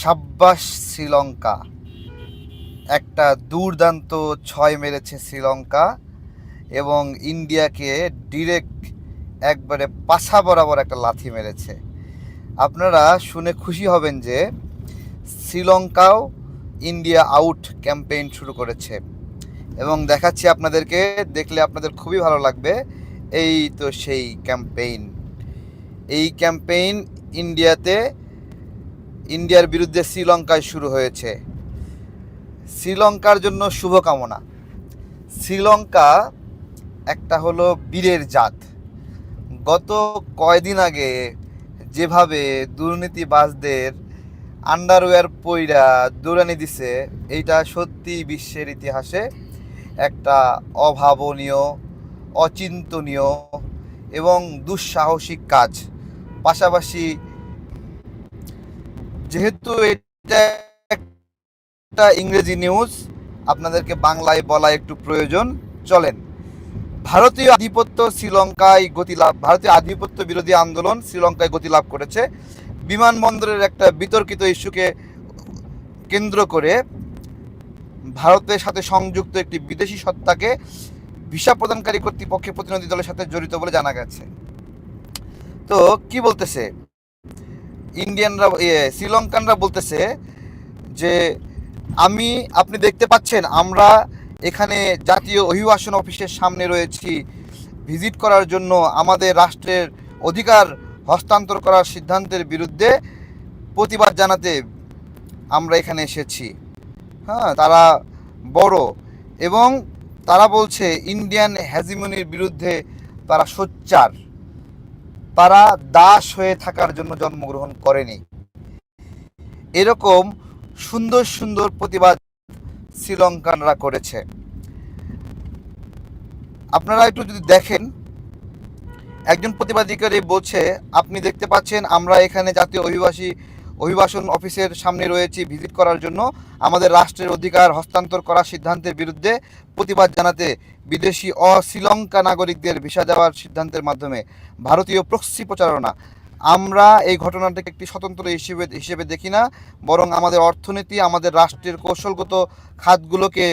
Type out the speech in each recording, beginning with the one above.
সাব্বাস শ্রীলঙ্কা। একটা দুর্দান্ত ছয় মেরেছে শ্রীলঙ্কা এবং ইন্ডিয়াকে ডিরেক্ট একবারে পাছা বরাবর একটা লাথি মেরেছে। আপনারা শুনে খুশি হবেন যে শ্রীলঙ্কাও ইন্ডিয়া আউট ক্যাম্পেইন শুরু করেছে। এবং দেখাচ্ছি আপনাদেরকে, দেখলে আপনাদের খুবই ভালো লাগবে, এই তো সেই ক্যাম্পেইন এই ক্যাম্পেইন ইন্ডিয়াতে ইন্ডিয়ার বিরুদ্ধে শ্রীলঙ্কায় শুরু হয়েছে। শ্রীলঙ্কার জন্য শুভকামনা। শ্রীলঙ্কা একটা হলো বীরের জাত। গত কয়দিন আগে যেভাবে দুর্নীতিবাজদের আন্ডারওয়্যার পইরা দৌড়ানি দিছে, এইটা সত্যি বিশ্বের ইতিহাসে একটা অভাবনীয়, অচিন্তনীয় এবং দুঃসাহসিক কাজ। পাশাপাশি যেহেতু এটা একটা ইংরেজি নিউজ, আপনাদেরকে বাংলায় বলা একটু প্রয়োজন। চলেন। ভারতীয় আধিপত্য শ্রীলঙ্কায় গতিলাভ ভারতীয় আধিপত্য বিরোধী আন্দোলন শ্রীলঙ্কায় গতিলাভ করেছে। বিমানবন্দরের একটা বিতর্কিত ইস্যুকে কেন্দ্র করে ভারতের সাথে সংযুক্ত একটি বিদেশি সত্তাকে ভিসা প্রদানকারী কর্তৃপক্ষের প্রতিনিধি দলের সাথে জড়িত বলে জানা গেছে। তো, কি বলতেছে? ইন্ডিয়ানরা শ্রীলঙ্কানরা বলতেছে যে, আমি, আপনি দেখতে পাচ্ছেন, আমরা এখানে জাতীয় অভিবাসন অফিসের সামনে রয়েছি। ভিজিট করার জন্য আমাদের রাষ্ট্রের অধিকার হস্তান্তর করার সিদ্ধান্তের বিরুদ্ধে প্রতিবাদ জানাতে আমরা এখানে এসেছি। হ্যাঁ তারা বড়। এবং তারা বলছে, ইন্ডিয়ান হ্যাজিমনির বিরুদ্ধে তারা সোচ্চার। তারা দাস হয়ে থাকার জন্য জন্মগ্রহণ করেনি। এরকম সুন্দর সুন্দর প্রতিবাদ শ্রীলঙ্কানরা করেছে। আপনারা একটু যদি দেখেন, একজন প্রতিবাদীকারী বলছে, আপনি দেখতে পাচ্ছেন, আমরা এখানে জাতীয় অভিবাসী অভিবাসন অফিসের সামনে রয়েছি ভিজিট করার জন্য। আমাদের রাষ্ট্রের অধিকার হস্তান্তর করার সিদ্ধান্তের বিরুদ্ধে প্রতিবাদ জানাতে বিদেশি অশ্রীলঙ্কা নাগরিকদের ভিসা দেওয়ার সিদ্ধান্তের মাধ্যমে ভারতীয় প্রক্সি প্রচারণা। আমরা এই ঘটনাটাকে একটি স্বতন্ত্র হিসেবে হিসেবে দেখি না, বরং আমাদের অর্থনীতি, আমাদের রাষ্ট্রের কৌশলগত খাতগুলোকে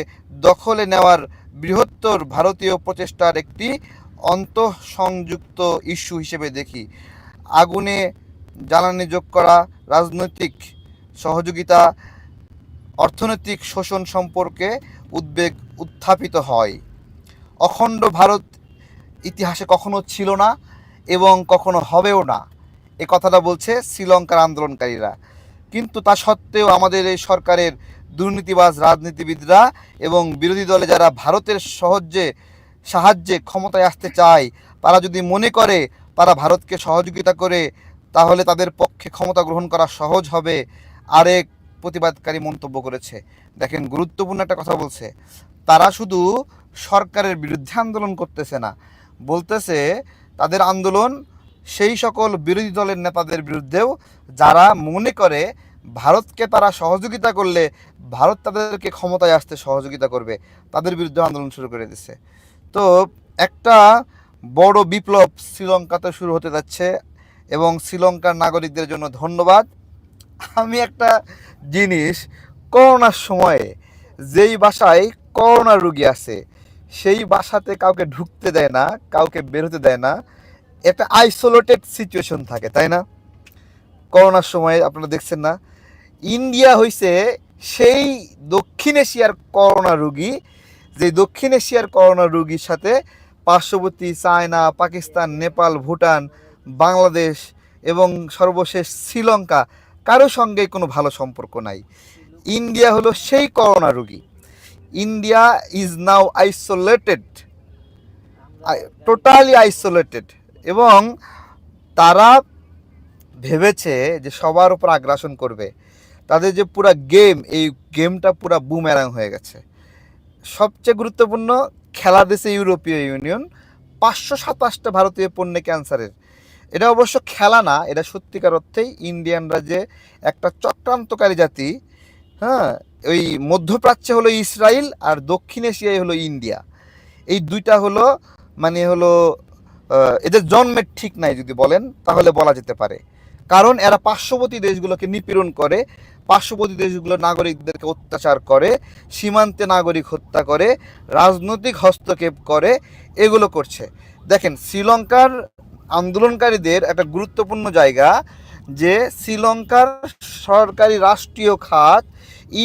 দখলে নেওয়ার বৃহত্তর ভারতীয় প্রচেষ্টার একটি অন্তঃসংযুক্ত ইস্যু হিসেবে দেখি। আগুনে জ্বালানি যোগ করা, রাজনৈতিক সহযোগিতা, অর্থনৈতিক শোষণ সম্পর্কে উদ্বেগ উত্থাপিত হয়। অখণ্ড ভারত ইতিহাসে কখনো ছিল না এবং কখনো হবেও না। এ কথাটা বলছে শ্রীলঙ্কার আন্দোলনকারীরা। কিন্তু তা সত্ত্বেও আমাদের এই সরকারের দুর্নীতিবাজ রাজনীতিবিদরা এবং বিরোধী দলে যারা ভারতের সহজে সাহায্যে ক্ষমতায় আসতে চায়, তারা যদি মনে করে তারা ভারতকে সহযোগিতা করে তাহলে তাদের পক্ষে ক্ষমতা গ্রহণ করা সহজ হবে, আরেক প্রতিবাদকারী মন্তব্য করেছে। দেখেন, গুরুত্বপূর্ণ একটা কথা বলছে। তারা শুধু সরকারের বিরুদ্ধে আন্দোলন করতেছে না, বলতেছে তাদের আন্দোলন সেই সকল বিরোধী দলের নেতাদের বিরুদ্ধেও, যারা মনে করে ভারতকে তারা সহযোগিতা করলে ভারত তাদেরকে ক্ষমতায় আসতে সহযোগিতা করবে, তাদের বিরুদ্ধে আন্দোলন শুরু করে দিচ্ছে তো একটা বড় বিপ্লব শ্রীলঙ্কাতে শুরু হতে যাচ্ছে। এবং শ্রীলঙ্কার নাগরিকদের জন্য ধন্যবাদ। আমি একটা জিনিস, করোনার সময়ে যেই বাসায় করোনা রুগী আছে, সেই বাসাতে কাউকে ঢুকতে দেয় না, কাউকে বেরোতে দেয় না। একটা আইসোলেটেড সিচুয়েশন থাকে, তাই না? করোনার সময় আপনারা দেখছেন না। ইন্ডিয়া হইছে সেই দক্ষিণ এশিয়ার করোনা রুগী যে দক্ষিণ এশিয়ার করোনা রুগীর সাথে পার্শ্ববর্তী চায়না, পাকিস্তান, নেপাল, ভুটান বাংলাদেশ এবং সর্বশেষ শ্রীলঙ্কা, কারও সঙ্গে কোনো ভালো সম্পর্ক নাই। ইন্ডিয়া হলো সেই করোনা রুগী। India is now isolated totally isolated এবং তারা ভেবেছে যে সবার উপর আগ্রাসন করবে। তাদের যে পুরা গেম এই গেমটা পুরা বুমেরাং হয়ে গেছে। সবচেয়ে গুরুত্বপূর্ণ, খেলা দেশে ইউরোপীয় ইউনিয়ন। পাঁচশো সাতাশটা ভারতীয় পণ্যে ক্যান্সারের এটা অবশ্য খেলা না, এটা সত্যিকার অর্থেই ইন্ডিয়ানরা যে একটা চক্রান্তকারী জাতি হ্যাঁ ওই মধ্যপ্রাচ্যে হলো ইসরায়েল আর দক্ষিণ এশিয়ায় হলো ইন্ডিয়া। এই দুইটা হলো মানে হলো এদের জন্মের ঠিক নাই যদি বলেন, তাহলে বলা যেতে পারে। কারণ এরা পার্শ্ববর্তী দেশগুলোকে নিপীড়ন করে, পার্শ্ববর্তী দেশগুলোর নাগরিকদেরকে অত্যাচার করে, সীমান্তে নাগরিক হত্যা করে, রাজনৈতিক হস্তক্ষেপ করে, এগুলো করছে। দেখেন, শ্রীলঙ্কার আন্দোলনকারীদের একটা গুরুত্বপূর্ণ জায়গা যে শ্রীলঙ্কার সরকারি রাষ্ট্রীয় খাত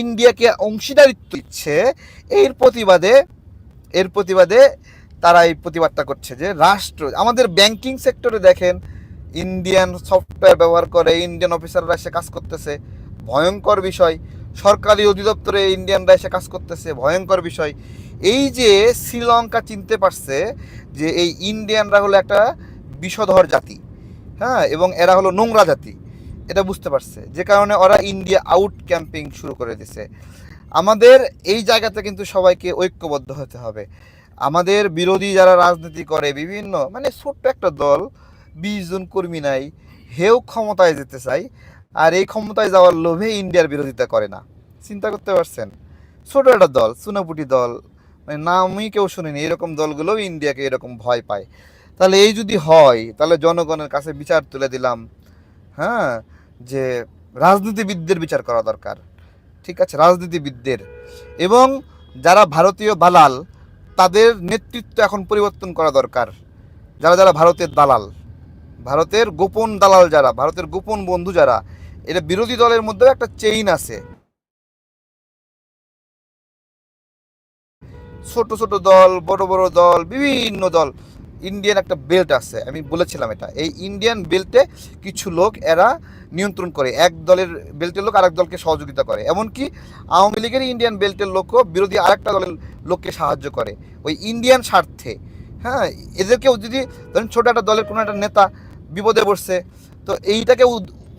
ইন্ডিয়াকে অংশীদারিত্ব দিচ্ছে। এর প্রতিবাদে এর প্রতিবাদে তারা এই প্রতিবাদটা করছে যে রাষ্ট্র, আমাদের ব্যাংকিং সেক্টরে দেখেন ইন্ডিয়ান সফটওয়্যার ব্যবহার করে ইন্ডিয়ান অফিসাররা এসে কাজ করতেছে। ভয়ঙ্কর বিষয়। সরকারি অধিদপ্তরে ইন্ডিয়ানরা এসে কাজ করতেছে, ভয়ঙ্কর বিষয়। এই যে শ্রীলঙ্কা চিনতে পারছে যে এই ইন্ডিয়ানরা হলো একটা বিষধর জাতি। হ্যাঁ এবং এরা হলো নোংরা জাতি। এটা বুঝতে পারছে। যে কারণে ওরা ইন্ডিয়া আউট ক্যাম্পিং শুরু করে দিছে। আমাদের এই জায়গাতে কিন্তু সবাইকে ঐক্যবদ্ধ হতে হবে। আমাদের বিরোধী যারা রাজনীতি করে, বিভিন্ন মানে ছোট্ট একটা দল, বিশ জন কর্মী নাই, হেও ক্ষমতায় যেতে চাই আর এই ক্ষমতায় যাওয়ার লোভে ইন্ডিয়ার বিরোধিতা করে না। চিন্তা করতে পারছেন? ছোট একটা দল, চুনাপুটি দল মানে নামই কেউ শুনেনি, এরকম দলগুলোও ইন্ডিয়াকে এরকম ভয় পায়। তাহলে এই যদি হয়, তাহলে জনগণের কাছে বিচার তুলে দিলাম। হ্যাঁ? যে রাজনীতিবিদদের বিচার করা দরকার। ঠিক আছে? রাজনীতিবিদদের। এবং যারা ভারতীয় দালাল, তাদের নেতৃত্ব এখন পরিবর্তন করা দরকার। যারা যারা ভারতের দালাল, ভারতের গোপন দালাল যারা, ভারতের গোপন বন্ধু যারা এটা বিরোধী দলের মধ্যেও একটা চেইন আছে। ছোট ছোট দল, বড় বড় দল, বিভিন্ন দল। ইন্ডিয়ান একটা বেল্ট আছে, আমি বলেছিলাম এটা। এই ইন্ডিয়ান বেল্টে কিছু লোক, এরা নিয়ন্ত্রণ করে। এক দলের বেল্টের লোক আরেক দলকে সহযোগিতা করে। এমনকি আওয়ামী লীগের ইন্ডিয়ান বেল্টের লোকও বিরোধী আরেকটা দলের লোককে সাহায্য করে। ওই ইন্ডিয়ান স্বার্থে। হ্যাঁ এদেরকেও যদি ধরেন ছোটো একটা দলের কোনো একটা নেতা বিপদে পড়ছে, তো এইটাকে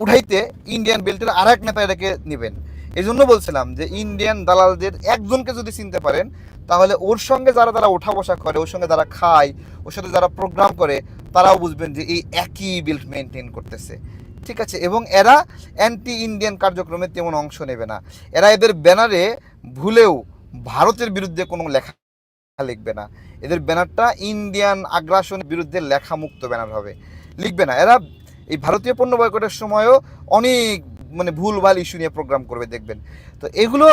উঠাইতে ইন্ডিয়ান বেল্টের আর এক নেতা এটাকে নেবেন। এই জন্য বলছিলাম যে ইন্ডিয়ান দালালদের একজনকে যদি চিনতে পারেন, তাহলে ওর সঙ্গে যারা তারা ওঠা বসা করে, ওর সঙ্গে যারা খায়, ওর সাথে যারা প্রোগ্রাম করে, তারাও বুঝবেন যে এই একই বেল্ট মেনটেন করতেছে। ঠিক আছে? এবং এরা অ্যান্টি ইন্ডিয়ান কার্যক্রমে তেমন অংশ নেবে না। এরা এদের ব্যানারে ভুলেও ভারতের বিরুদ্ধে কোনো লেখা লিখবে না। এদের ব্যানারটা ইন্ডিয়ান আগ্রাসনের বিরুদ্ধে লেখামুক্ত ব্যানার হবে। লিখবে না। এরা এই ভারতীয় পণ্য বয়কটের সময়ও অনেক মানে ভুলভাল ইস্যু নিয়ে প্রোগ্রাম করবে, দেখবেন। তো এগুলো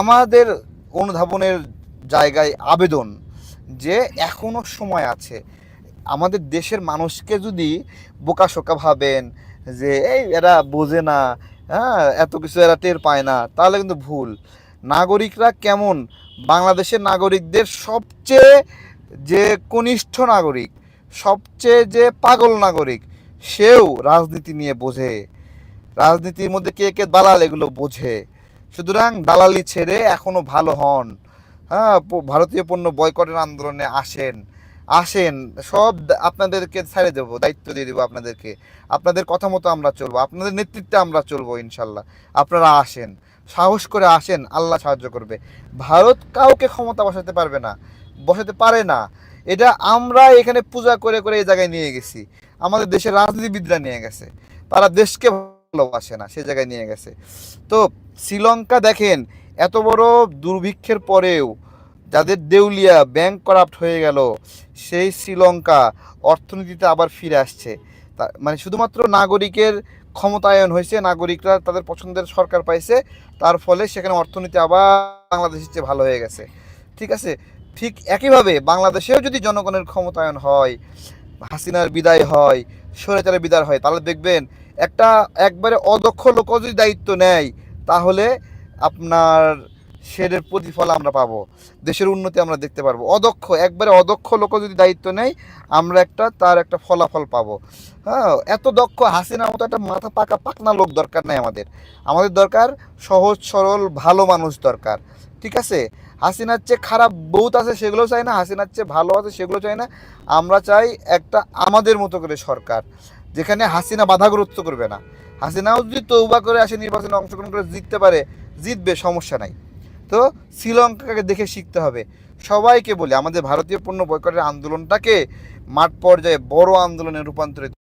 আমাদের অনুধাবনের জায়গায় আবেদন যে এখনও সময় আছে। আমাদের দেশের মানুষকে যদি বোকাশোকা ভাবেন যে, এই এরা বোঝে না হ্যাঁ এত কিছু এরা টের পায় না তাহলে কিন্তু ভুল। নাগরিকরা কেমন? বাংলাদেশের নাগরিকদের সবচেয়ে যে কনিষ্ঠ নাগরিক, সবচেয়ে যে পাগল নাগরিক, সেও রাজনীতি নিয়ে বোঝে। রাজনীতির মধ্যে কে কে দালাল এগুলো বোঝে? সুতরাং দালালি ছেড়ে এখনও ভালো হন। হ্যাঁ ভারতীয় পণ্য বয়কটের আন্দোলনে আসেন। আসেন, সব আপনাদেরকে ছেড়ে দেবো, দায়িত্ব দিয়ে দেবো আপনাদেরকে। আপনাদের কথা মতো আমরা চলবো, আপনাদের নেতৃত্বে আমরা চলবো ইনশাল্লাহ। আপনারা আসেন, সাহস করে আসেন, আল্লাহ সাহায্য করবে। ভারত কাউকে ক্ষমতা বসাতে পারবে না, বসাতে পারে না। এটা আমরা এখানে পূজা করে করে এই জায়গায় নিয়ে গেছি। আমাদের দেশের রাজনীতিবিদরা নিয়ে গেছে। তারা দেশকে ভালোবাসে না, সে জায়গায় নিয়ে গেছে। তো শ্রীলঙ্কা দেখেন, এত বড় দুর্ভিক্ষের পরেও যাদের দেউলিয়া ব্যাংক করাপ্ট হয়ে গেল, সেই শ্রীলঙ্কা অর্থনীতিতে আবার ফিরে আসছে। তা- মানে শুধুমাত্র নাগরিকের ক্ষমতায়ন হয়েছে, নাগরিকরা তাদের পছন্দের সরকার পাইছে, তার ফলে সেখানে অর্থনীতি আবার বাংলাদেশের চেয়ে ভালো হয়ে গেছে। ঠিক আছে? ঠিক একইভাবে বাংলাদেশেও যদি জনগণের ক্ষমতায়ন হয়, হাসিনার বিদায় হয়, স্বৈরাচারের বিদায় হয়, তাহলে দেখবেন একটা একবারে অদক্ষ লোক যদি দায়িত্ব নেয়, তাহলে আপনার সেদের প্রতিফল আমরা পাবো, দেশের উন্নতি আমরা দেখতে পারব। অদক্ষ, একবারে অদক্ষ লোক যদি দায়িত্ব নেয়, আমরা একটা, তার একটা ফলাফল পাবো। হ্যাঁ এত দক্ষ হাসিনার মতো একটা মাথা পাকা, পাকনা লোক দরকার নাই আমাদের। আমাদের দরকার সহজ, সরল, ভালো মানুষ দরকার। ঠিক আছে? হাসিনার চেয়ে খারাপ বহুত আছে সেগুলো চাই না। হাসিনার চেয়ে ভালো আছে, সেগুলো চাই না। আমরা চাই একটা আমাদের মতো করে সরকার। যেখানে হাসিনা বাধাগ্রস্ত করবে না। হাসিনাও যদি তৌবা করে আসে, নির্বাচনে অংশগ্রহণ করে জিততে পারে, জিতবে, সমস্যা নাই। তো শ্রীলঙ্কাকে দেখে শিখতে হবে। সবাইকে বলি, আমাদের ভারতীয় পণ্য বয়কটের আন্দোলনটাকে মাঠ পর্যায়ে বড় আন্দোলনে রূপান্তরিত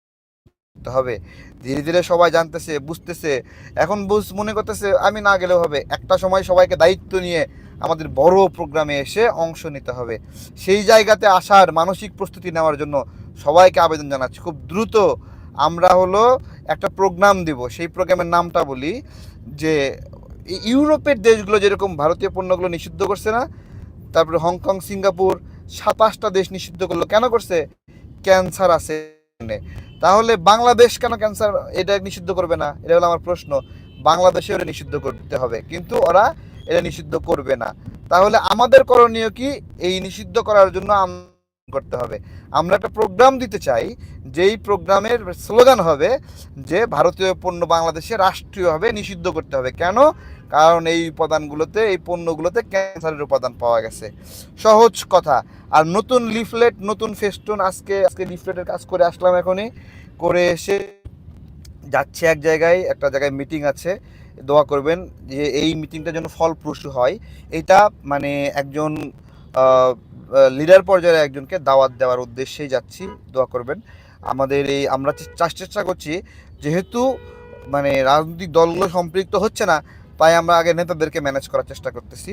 করতে হবে। ধীরে ধীরে সবাই জানতেছে, বুঝতেছে। এখন বুঝ, মনে করতেছে, আমি না গেলেও হবে। একটা সময় সবাইকে দায়িত্ব নিয়ে আমাদের বড় প্রোগ্রামে এসে অংশ নিতে হবে। সেই জায়গাতে আসার মানসিক প্রস্তুতি নেওয়ার জন্য সবাইকে আবেদন জানাচ্ছি। খুব দ্রুত আমরা হলো একটা প্রোগ্রাম দিব, সেই প্রোগ্রামের নামটা বলি যে ইউরোপের দেশগুলো যেরকম ভারতীয় পণ্যগুলো নিষিদ্ধ করছে না, তারপরে হংকং, সিঙ্গাপুর, সাতাশটা দেশ নিষিদ্ধ করল, কেন করছে? ক্যান্সার আছে তাহলে বাংলাদেশ কেন ক্যান্সার এটা নিষিদ্ধ করবে না? এটা হলো আমার প্রশ্ন। বাংলাদেশে ওটা নিষিদ্ধ করতে হবে, কিন্তু ওরা এটা নিষিদ্ধ করবে না। তাহলে আমাদের করণীয় কি? এই নিষিদ্ধ করার জন্য করতে হবে। আমরা একটা প্রোগ্রাম দিতে চাই, যেই প্রোগ্রামের স্লোগান হবে যে ভারতীয় পণ্য বাংলাদেশে রাষ্ট্রীয়ভাবে নিষিদ্ধ করতে হবে। কেন? কারণ এই উপাদানগুলোতে, এই পণ্যগুলোতে ক্যান্সারের উপাদান পাওয়া গেছে। সহজ কথা। আর নতুন লিফলেট নতুন ফেস্টুন আজকে আজকে লিফলেটের কাজ করে আসলাম এখনই। করে এসে যাচ্ছে এক জায়গায়, একটা জায়গায় মিটিং আছে। দোয়া করবেন যে এই মিটিংটা যেন ফলপ্রসূ হয়। এটা মানে একজন লিডার পর্যায়ের একজনকে দাওয়াত দেওয়ার উদ্দেশ্যেই যাচ্ছি, দোয়া করবেন। আমাদের এই, আমরা চেষ্টা করছি, যেহেতু মানে রাজনৈতিক দলগুলো সম্পৃক্ত হচ্ছে না, তাই আমরা আগে নেতাদেরকে ম্যানেজ করার চেষ্টা করতেছি।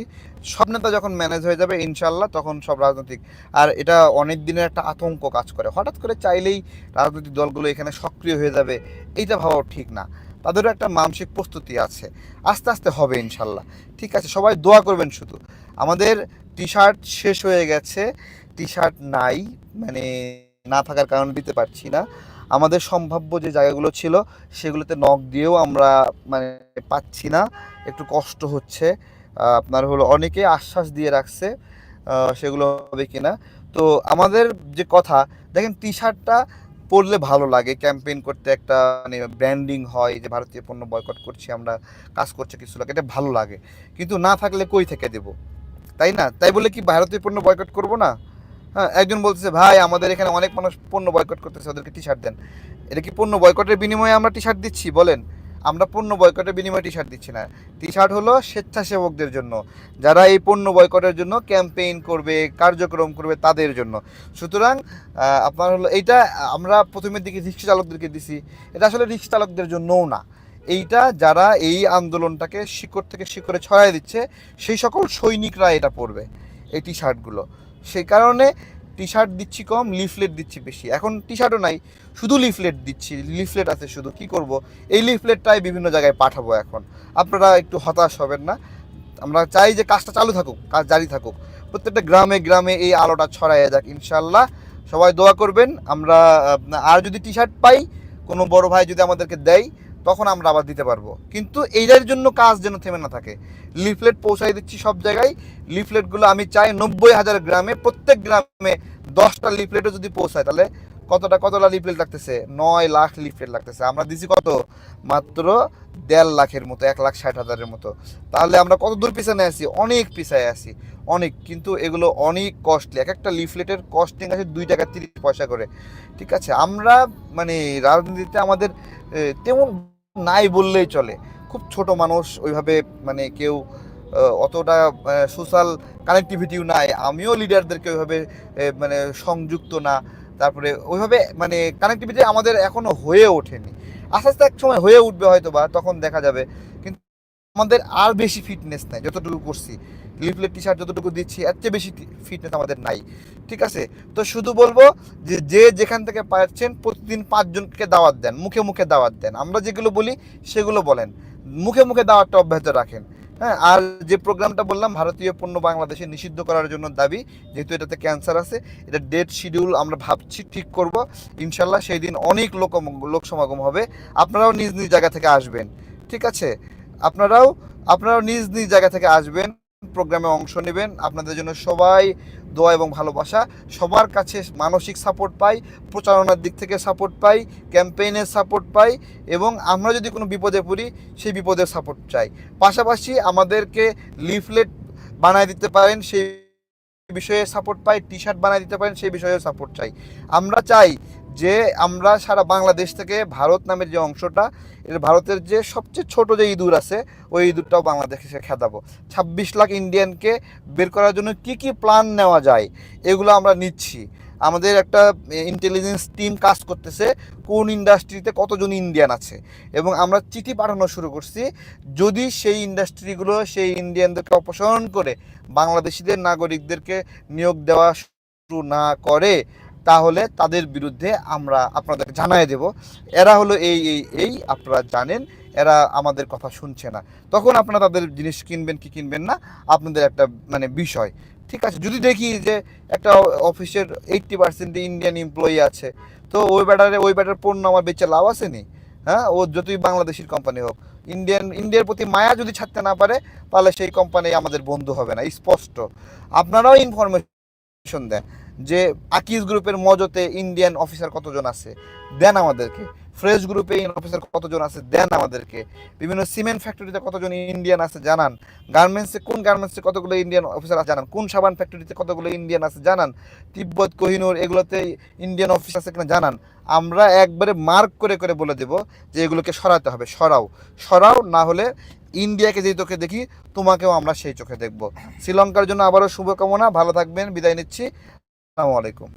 সব নেতা যখন ম্যানেজ হয়ে যাবে ইনশাল্লাহ তখন সব রাজনৈতিক, আর এটা অনেক দিনের একটা আতঙ্ক কাজ করে। হঠাৎ করে চাইলেই রাজনৈতিক দলগুলো এখানে সক্রিয় হয়ে যাবে, এইটা ভাবাও ঠিক না। তাদেরও একটা মানসিক প্রস্তুতি আছে, আস্তে আস্তে হবে ইনশাল্লাহ ঠিক আছে, সবাই দোয়া করবেন শুধু। আমাদের টি শার্ট শেষ হয়ে গেছে। টি শার্ট নাই মানে না থাকার কারণে দিতে পারছি না। আমাদের সম্ভাব্য যে জায়গাগুলো ছিল, সেগুলোতে নখ দিয়েও আমরা মানে পাচ্ছি না। একটু কষ্ট হচ্ছে। আপনার হলো অনেকে আশ্বাস দিয়ে রাখছে সেগুলো হবে কিনা। তো আমাদের যে কথা, দেখেন টি শার্টটা পরলে ভালো লাগে। ক্যাম্পেইন করতে একটা মানে ব্র্যান্ডিং হয়, যে ভারতীয় পণ্য বয়কট করছি, আমরা কাজ করছে, কিছু লোক এটা ভালো লাগে। কিন্তু না থাকলে কই থেকে দেব? তাই না? তাই বলে কি ভারতীয় পণ্য বয়কট করব না? হ্যাঁ একজন বলতেছে, ভাই, আমাদের এখানে অনেক মানুষ পণ্য বয়কট করতেছে, ওদেরকে টি শার্ট দেন। এটা কি পণ্য বয়কটের বিনিময়ে আমরা টি শার্ট দিচ্ছি? বলেন। আমরা পণ্য বয়কটের বিনিময়ে টি শার্ট দিচ্ছি না। টি শার্ট হলো স্বেচ্ছাসেবকদের জন্য। যারা এই পণ্য বয়কটের জন্য ক্যাম্পেইন করবে, কার্যক্রম করবে, তাদের জন্য। সুতরাং আপনার হলো এইটা আমরা প্রথমের দিকে রিক্সা চালকদেরকে দিছি। এটা আসলে রিক্সা চালকদের জন্যও না। এইটা যারা এই আন্দোলনটাকে শিকড় থেকে শিকড়ে ছড়াই দিচ্ছে, সেই সকল সৈনিকরা এটা পরবে, এই টি শার্টগুলো সেই কারণে টি শার্ট দিচ্ছি কম লিফলেট দিচ্ছি বেশি। এখন টি শার্টও নাই, শুধু লিফলেট দিচ্ছি। লিফলেট আছে শুধু, কি করব? এই লিফলেটটাই বিভিন্ন জায়গায় পাঠাবো এখন। আপনারা একটু হতাশ হবেন না। আমরা চাই যে কাজটা চালু থাকুক, কাজ জারি থাকুক। প্রত্যেকটা গ্রামে গ্রামে এই আলোটা ছড়াইয়া যাক ইনশাল্লাহ সবাই দোয়া করবেন। আমরা আর যদি টি শার্ট পাই, কোনো বড় ভাই যদি আমাদেরকে দেয় তখন আমরা আবার দিতে পারব। কিন্তু এইটার জন্য কাজ যেন থেমে না থাকে। লিফলেট পৌঁছাই দিচ্ছি সব জায়গায়। লিফলেটগুলো আমি চাই নব্বই হাজার গ্রামে, প্রত্যেক গ্রামে দশটা লিফলেটও যদি পৌঁছায়, তাহলে কতটা কতটা লিফলেট লাগতেছে? নয় লাখ লিফলেট লাগতেছে। আমরা দিছি কত? মাত্র দেড় লাখের মতো, এক লাখ ষাট হাজারের মতো। তাহলে আমরা কত দূর পিছনে আছি? অনেক পিছায় আছি। অনেক, কিন্তু এগুলো অনেক কস্টলি এক একটা লিফলেটের কস্টিং আছে দুই টাকা তিরিশ পয়সা করে। ঠিক আছে? আমরা মানে রাজনীতিতে আমাদের তেমন নাই বললেই চলে। খুব ছোট মানুষ, ওইভাবে মানে কেউ অতটা সোশ্যাল কানেক্টিভিটিও নাই। আমিও লিডারদেরকে ওইভাবে মানে সংযুক্ত না। তারপরে ওইভাবে মানে কানেক্টিভিটি আমাদের এখনও হয়ে ওঠেনি। আস্তে আস্তে এক সময় হয়ে উঠবে হয়তো বা তখন দেখা যাবে। কিন্তু আমাদের আর বেশি ফিটনেস নাই, যতটুকু করছি। লিফলেট টি শার্ট যতটুকু দিচ্ছি, এর চেয়ে বেশি ফিটনেস আমাদের নাই। ঠিক আছে? তো শুধু বলব যে যে যেখান থেকে পাচ্ছেন, প্রতিদিন পাঁচজনকে দাওয়াত দেন, মুখে মুখে দাওয়াত দেন। আমরা যেগুলো বলি, সেগুলো বলেন। মুখে মুখে দাওয়াতটা অব্যাহত রাখেন। হ্যাঁ আর যে প্রোগ্রামটা বললাম, ভারতীয় পণ্য বাংলাদেশে নিষিদ্ধ করার জন্য দাবি, যেহেতু এটাতে ক্যান্সার আছে, এটা ডেট শিডিউল আমরা ভাবছি, ঠিক করব। ইনশাল্লাহ সেই দিন অনেক লোক লোক সমাগম হবে। আপনারাও নিজ নিজ জায়গা থেকে আসবেন। ঠিক আছে? আপনারাও আপনারাও নিজ নিজ জায়গা থেকে আসবেন, প্রোগ্রামে অংশ নেবেন। আপনাদের জন্য সবাই দোয়া এবং ভালোবাসা। সবার কাছে মানসিক সাপোর্ট পাই, প্রচারণার দিক থেকে সাপোর্ট পাই ক্যাম্পেইনের সাপোর্ট পাই এবং আমরা যদি কোনো বিপদে পড়ি, সেই বিপদের সাপোর্ট চাই। পাশাপাশি আমাদেরকে লিফলেট বানায় দিতে পারেন, সেই বিষয়ে সাপোর্ট পাই টি শার্ট বানায় দিতে পারেন, সেই বিষয়েও সাপোর্ট চাই। আমরা চাই যে আমরা সারা বাংলাদেশ থেকে ভারত নামের যে অংশটা, এর ভারতের যে সবচেয়ে ছোট যে ইঁদুর আছে, ওই ইঁদুরটাও বাংলাদেশে খেদাবো ছাব্বিশ লাখ ইন্ডিয়ানকে বের করার জন্য কি কি প্ল্যান নেওয়া যায়, এগুলো আমরা নিচ্ছি। আমাদের একটা ইন্টেলিজেন্স টিম কাজ করতেছে, কোন ইন্ডাস্ট্রিতে কতজন ইন্ডিয়ান আছে। এবং আমরা চিঠি পাঠানো শুরু করছি, যদি সেই ইন্ডাস্ট্রিগুলো সেই ইন্ডিয়ানদেরকে অপসারণ করে, বাংলাদেশিদের, নাগরিকদেরকে নিয়োগ দেওয়া শুরু না করে তাহলে তাদের বিরুদ্ধে আমরা আপনাদের জানাই দেব। এরা হলো এই এই এই, আপনারা জানেন, এরা আমাদের কথা শুনছে না। তখন আপনারা তাদের জিনিস কিনবেন কি কিনবেন না, আপনাদের একটা মানে বিষয়। ঠিক আছে? যদি দেখি যে একটা অফিসের এইট্টি পার্সেন্ট ইন্ডিয়ান এমপ্লয়ি আছে, তো ওই ব্যাটারে, ওই ব্যাটার পণ্য আমার বেচে লাভ আছে নি? হ্যাঁ? ও যতই বাংলাদেশের কোম্পানি হোক। ইন্ডিয়ান ইন্ডিয়ার প্রতি মায়া যদি ছাড়তে না পারে, তাহলে সেই কোম্পানি আমাদের বন্ধু হবে না। স্পষ্ট। আপনারাও ইনফরমেশন দেন। যে আকিজ গ্রুপের মজতে ইন্ডিয়ান অফিসার কতজন আছে? দেন আমাদেরকে। ফ্রেশ গ্রুপে অফিসার কতজন আছে? দেন আমাদেরকে। বিভিন্ন সিমেন্ট ফ্যাক্টরিতে কতজন ইন্ডিয়ান আছে জানান। গার্মেন্টসে কোন গার্মেন্টসে কতগুলো ইন্ডিয়ান অফিসার আছে জানান। কোন সাবান ফ্যাক্টরিতে কতগুলো ইন্ডিয়ান আছে জানান। তিব্বত, কোহিনুর এগুলোতে ইন্ডিয়ান অফিস আছে কিনা জানান। আমরা একবারে মার্ক করে করে বলে দেব যে এগুলোকে সরাতে হবে। সরাও। সরাও, না হলে ইন্ডিয়াকে যেই চোখে দেখি, তোমাকেও আমরা সেই চোখে দেখব। শ্রীলঙ্কার জন্য আবারও শুভকামনা। ভালো থাকবেন। বিদায় নিচ্ছি। আসসালামু আলাইকুম।